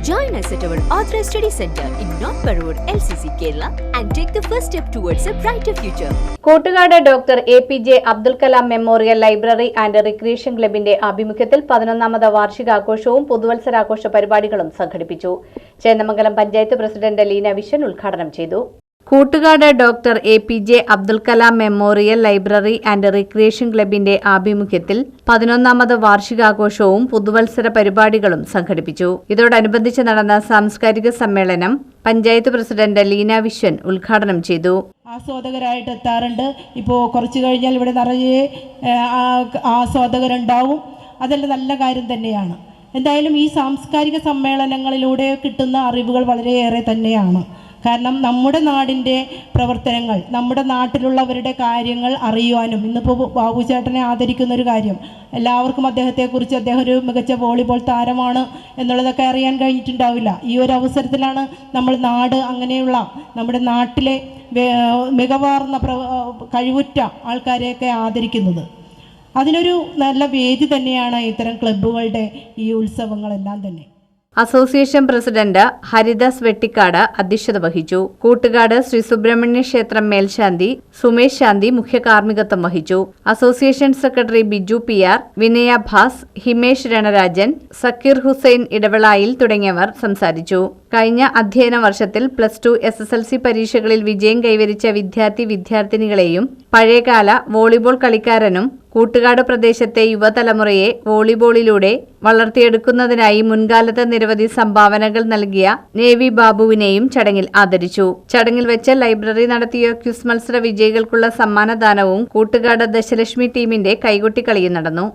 Join us at our Authorized Study Center in North Parur, LCC, Kerala, and take the first step towards a brighter future. Kottukad doctor A P J Abdul Kalam memorial library and recreation ക്ലബിന്റെ ആഭിമുഖ്യത്തിൽ പതിനൊന്നാമത് വാർഷികാഘോഷവും പുതുവത്സരാഘോഷ പരിപാടികളും സംഘടിപ്പിച്ചു Chendamangalam panchayat president Leena Viswan ഉദ്ഘാടനം ചെയ്തു Koottukad doctor A P J Abdul Kalam memorial library and recreation ക്ലബിന്റെ ആഭിമുഖ്യത്തിൽ പതിനൊന്നാമത് വാർഷികാഘോഷവും പുതുവത്സര പരിപാടികളും സംഘടിപ്പിച്ചു. ഇതോടനുബന്ധിച്ച് നടന്ന സാംസ്കാരിക സമ്മേളനം പഞ്ചായത്ത് പ്രസിഡന്റ് ലീന വിശ്വൻ ഉദ്ഘാടനം ചെയ്തു. ആസ്വാദകരായിട്ട് എത്താറുണ്ട്. ഇപ്പോൾ കുറച്ച് കഴിഞ്ഞാൽ ഇവിടെ നിറയെ ആസ്വാദകരുണ്ടാവും. അതെല്ലാം നല്ല കാര്യം തന്നെയാണ്. എന്തായാലും ഈ സാംസ്കാരിക സമ്മേളനങ്ങളിലൂടെ കിട്ടുന്ന അറിവുകൾ വളരെയേറെ തന്നെയാണ്. കാരണം നമ്മുടെ നാടിന്റെ പ്രവർത്തനങ്ങൾ നമ്മുടെ നാട്ടിലുള്ളവരുടെ കാര്യങ്ങൾ അറിയുവാനും ഇന്നിപ്പോൾ ബാബു ചേട്ടനെ ആദരിക്കുന്ന ഒരു കാര്യം എല്ലാവർക്കും അദ്ദേഹത്തെക്കുറിച്ച് അദ്ദേഹം ഒരു മികച്ച വോളിബോൾ താരമാണ് എന്നുള്ളതൊക്കെ അറിയാൻ കഴിഞ്ഞിട്ടുണ്ടാവില്ല. ഈ ഒരു അവസരത്തിലാണ് നമ്മൾ നാട് അങ്ങനെയുള്ള നമ്മുടെ നാട്ടിലെ മികവാർന്ന കഴിവുറ്റ ആൾക്കാരെയൊക്കെ ആദരിക്കുന്നത്. അതിനൊരു നല്ല വേദി തന്നെയാണ് ഇത്തരം ക്ലബ്ബുകളുടെ ഈ ഉത്സവങ്ങളെല്ലാം തന്നെ. അസോസിയേഷൻ പ്രസിഡന്റ് ഹരിദാസ് വെട്ടിക്കാട് അധ്യക്ഷത വഹിച്ചു. കൂട്ടുകാട് ശ്രീ സുബ്രഹ്മണ്യ ക്ഷേത്രം മേൽശാന്തി സുമേഷ് ശാന്തി മുഖ്യ കാർമ്മികത്വം വഹിച്ചു. Association secretary Biju P R Vinaya Bhas Himesh രണരാജൻ Zakir Hussain ഇടവളായിൽ തുടങ്ങിയവർ സംസാരിച്ചു. കഴിഞ്ഞ അധ്യയന വർഷത്തിൽ plus two S S L C പരീക്ഷകളിൽ വിജയം കൈവരിച്ച വിദ്യാർത്ഥി വിദ്യാർത്ഥിനികളെയും പഴയകാല വോളിബോൾ കളിക്കാരനും കൂട്ടുകാട് പ്രദേശത്തെ യുവതലമുറയെ വോളിബോളിലൂടെ വളർത്തിയെടുക്കുന്നതിനായി മുൻകാലത്ത് നിരവധി സംഭാവനകൾ നൽകിയ നേവി ബാബുവിനെയും ചടങ്ങിൽ ആദരിച്ചു. ചടങ്ങിൽ വെച്ച് ലൈബ്രറി നടത്തിയ ക്യൂസ് മത്സര വിജയികൾക്കുള്ള സമ്മാനദാനവും കൂട്ടുകാട് ദശലക്ഷ്മി ടീമിന്റെ കൈകൊട്ടിക്കളിയും നടന്നു.